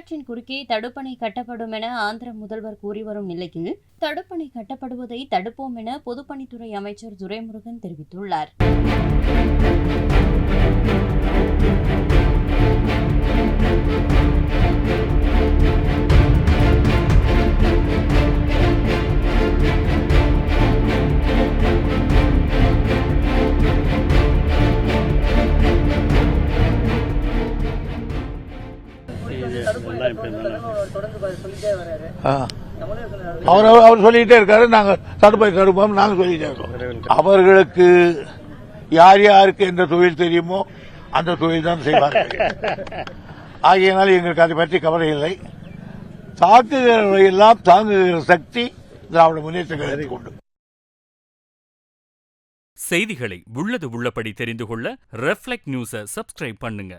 கிணற்றின் குறுக்கே தடுப்பணை கட்டப்படும் என ஆந்திர முதல்வர் கூறி வரும் நிலையில் தடுப்பணை கட்டப்படுவதை தடுப்போம் என பொதுப்பணித்துறை அமைச்சர் துரைமுருகன் தெரிவித்துள்ளார். அவர் அவர் அவர் சொல்லிக்கிட்டே இருக்காரு. நாங்க தடுப்பை தடுப்போம் நாங்க சொல்லிட்டே இருக்கோம். அவர்களுக்கு யார் யாருக்கு எந்த தொழில் தெரியுமோ அந்த தொழில் தான் செய்வார்கள். ஆகையினால் எங்களுக்கு அதை பற்றி கவலை இல்லை. தாக்குகிறவரை எல்லாம் தாங்குகிற சக்தி திராவிட முன்னேற்ற கழகத்துக்கு உண்டு செய்திகளை உள்ளது உள்ளபடி தெரிந்து கொள்ள ரெஃப்ளெக்ட் நியூஸை சப்ஸ்கிரைப் பண்ணுங்க.